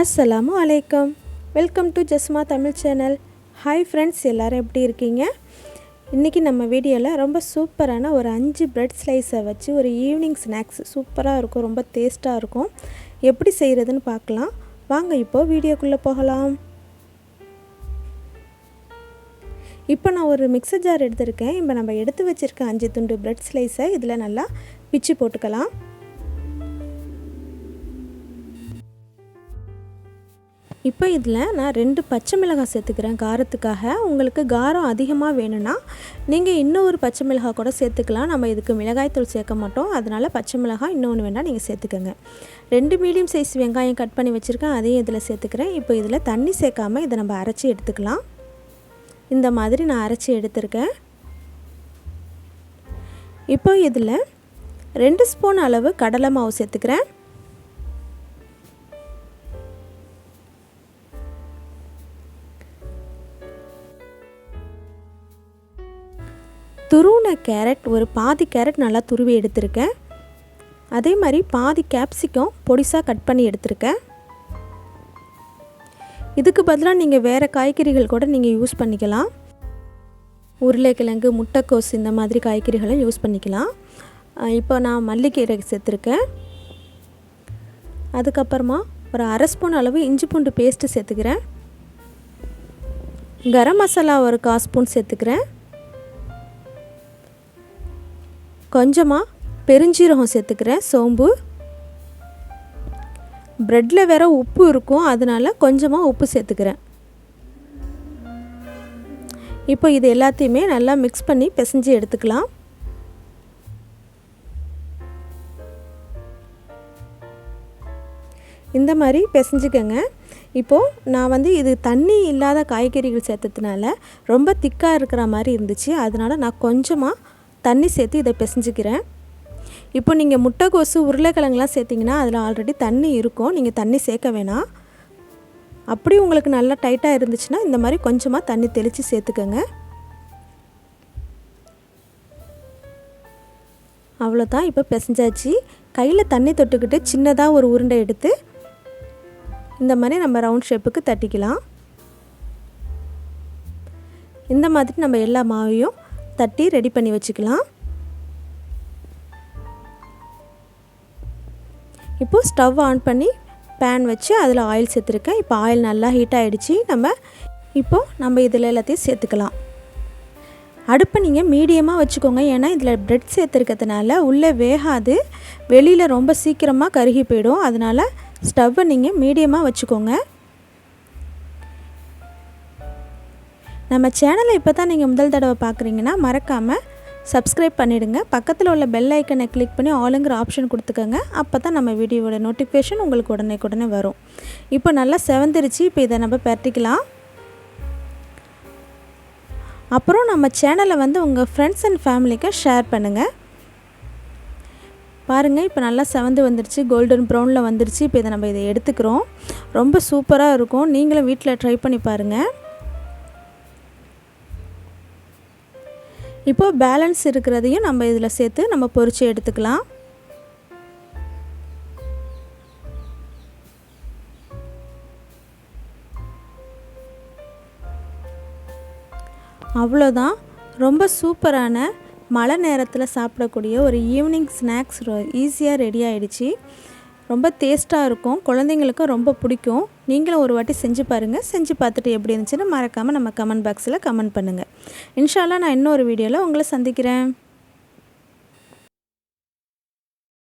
அஸ்ஸலாமு அலைக்கம் welcome to Jasma Tamil channel hi friends எல்லோரும் எப்படி இருக்கீங்க? இன்றைக்கி நம்ம வீடியோவில் ரொம்ப சூப்பரான ஒரு அஞ்சு ப்ரெட் ஸ்லைஸை வச்சு ஒரு ஈவினிங் ஸ்நாக்ஸ் சூப்பராக இருக்கும் ரொம்ப டேஸ்ட்டாக இருக்கும். எப்படி செய்கிறதுன்னு பார்க்கலாம். வாங்க இப்போது வீடியோக்குள்ளே போகலாம். இப்போ நான் ஒரு மிக்சர் ஜார் எடுத்திருக்கேன். இப்போ நம்ம எடுத்து வச்சுருக்க அஞ்சு துண்டு ப்ரெட் ஸ்லைஸை இதில் நல்லா பிச்சு போட்டுக்கலாம். இப்போ இதில் நான் ரெண்டு பச்சை மிளகாய் சேர்த்துக்கிறேன் காரத்துக்காக. உங்களுக்கு காரம் அதிகமாக வேணும்னா நீங்கள் இன்னும் ஒரு பச்சை மிளகாய் கூட சேர்த்துக்கலாம். நம்ம இதுக்கு மிளகாய்த்தூள் சேர்க்க மாட்டோம். அதனால் பச்சை மிளகாய் இன்னொன்று வேணால் நீங்கள் சேர்த்துக்கோங்க. ரெண்டு மீடியம் சைஸ் வெங்காயம் கட் பண்ணி வச்சுருக்கேன். அதையும் இதில் சேர்த்துக்கிறேன். இப்போ இதில் தண்ணி சேர்க்காமல் இதை நம்ம அரைச்சி எடுத்துக்கலாம். இந்த மாதிரி நான் அரைச்சி எடுத்திருக்கேன். இப்போ இதில் ரெண்டு ஸ்பூன் அளவு கடலை மாவு சேர்த்துக்கிறேன். துருவின கேரட் ஒரு பாதி கேரட் நல்லா துருவி எடுத்திருக்கேன். அதே மாதிரி பாதி கேப்சிகம் பொடிசாக கட் பண்ணி எடுத்திருக்கேன். இதுக்கு பதிலாக நீங்கள் வேறு காய்கறிகள் கூட நீங்கள் யூஸ் பண்ணிக்கலாம். உருளைக்கிழங்கு முட்டைக்கோஸ் இந்த மாதிரி காய்கறிகளை யூஸ் பண்ணிக்கலாம். இப்போ நான் மல்லிக்கீரை சேர்த்துருக்கேன். அதுக்கப்புறமா ஒரு அரை ஸ்பூன் அளவு இஞ்சி பூண்டு பேஸ்ட்டு சேர்த்துக்கிறேன். கரம் மசாலா ஒரு கால் ஸ்பூன் சேர்த்துக்கிறேன். கொஞ்சமாக பெருஞ்சீரகம் சேர்த்துக்கிறேன் சோம்பு. ப்ரெட்டில் வேற உப்பு இருக்கும் அதனால் கொஞ்சமாக உப்பு சேர்த்துக்கிறேன். இப்போ இது எல்லாத்தையுமே நல்லா மிக்ஸ் பண்ணி பிசைஞ்சு எடுத்துக்கலாம். இந்த மாதிரி பிசைஞ்சுக்கோங்க. இப்போது நான் வந்து இது தண்ணி இல்லாத காய்கறிகள் சேர்த்ததுனால ரொம்ப திக்காக இருக்கிற மாதிரி இருந்துச்சு. அதனால் நான் கொஞ்சமாக தண்ணி சேர்த்து இதை பிசைஞ்சிக்கிறேன். இப்போ நீங்கள் முட்டைக்கோசு உருளைக்கிழங்குலாம் சேர்த்திங்கன்னா அதில் ஆல்ரெடி தண்ணி இருக்கும். நீங்கள் தண்ணி சேர்க்க வேணாம். அப்படி உங்களுக்கு நல்லா டைட்டாக இருந்துச்சுன்னா இந்த மாதிரி கொஞ்சமாக தண்ணி தெளித்து சேர்த்துக்கோங்க. அவ்வளோதான் இப்போ பிசைஞ்சாச்சு. கையில் தண்ணி தொட்டுக்கிட்டு சின்னதாக ஒரு உருண்டை எடுத்து இந்த மாதிரி நம்ம ரவுண்ட் ஷேப்புக்கு தட்டிக்கலாம். இந்த மாதிரி நம்ம எல்லா மாவையும் தட்டி ரெடி பண்ணி வச்சுக்கலாம். இப்போது ஸ்டவ் ஆன் பண்ணி பேன் வச்சு அதில் ஆயில் சேர்த்துருக்கேன். இப்போ ஆயில் நல்லா ஹீட் ஆகிடுச்சு நம்ம இப்போது நம்ம இதில் எல்லாத்தையும் சேர்த்துக்கலாம். அடுப்பை நீங்கள் மீடியமாக வச்சுக்கோங்க. ஏன்னா இதில் ப்ரெட் சேர்த்துருக்கிறதுனால உள்ளே வேகாது. வெளியில் ரொம்ப சீக்கிரமாக கருகி போயிடும். அதனால் ஸ்டவ்வை நீங்கள் மீடியமாக வச்சுக்கோங்க. நம்ம சேனலை இப்போ தான் நீங்கள் முதல் தடவை பார்க்குறீங்கன்னா மறக்காமல் சப்ஸ்கிரைப் பண்ணிவிடுங்க பக்கத்தில் உள்ள பெல் ஐக்கனை கிளிக் பண்ணி ஆளுங்கிற ஆப்ஷன் கொடுத்துக்கோங்க. அப்போ தான் நம்ம வீடியோவோட நோட்டிஃபிகேஷன் உங்களுக்கு உடனே உடனே வரும். இப்போ நல்லா செவந்துருச்சு. இப்போ இதை நம்ம பரட்டிக்கலாம். அப்புறம் நம்ம சேனலை வந்து உங்கள் ஃப்ரெண்ட்ஸ் அண்ட் ஃபேமிலிக்கு ஷேர் பண்ணுங்கள் பாருங்கள் இப்போ நல்லா செவந்து வந்துருச்சு. கோல்டன் ப்ரௌனில் வந்துருச்சு. இப்போ இதை நம்ம இதை எடுத்துக்கிறோம். ரொம்ப சூப்பராக இருக்கும். நீங்களும் வீட்டில் ட்ரை பண்ணி பாருங்கள் இப்போது பேலன்ஸ் இருக்கிறதையும் நம்ம இதில் சேர்த்து நம்ம பொறிச்சு எடுத்துக்கலாம். அவ்வளோதான். ரொம்ப சூப்பரான மழை நேரத்தில் சாப்பிடக்கூடிய ஒரு ஈவினிங் ஸ்நாக்ஸ் ஈஸியாக ரெடி ஆகிடுச்சி ரொம்ப டேஸ்ட்டாக இருக்கும். குழந்தைங்களுக்கும் ரொம்ப பிடிக்கும். நீங்களும் ஒரு வாட்டி செஞ்சு பாருங்கள் செஞ்சு பார்த்துட்டு எப்படி இருந்துச்சுன்னு மறக்காமல் நம்ம கமெண்ட் பாக்ஸில் கமெண்ட் பண்ணுங்கள் இன்ஷால்லாம் நான் இன்னொரு வீடியோவில் உங்களை சந்திக்கிறேன்.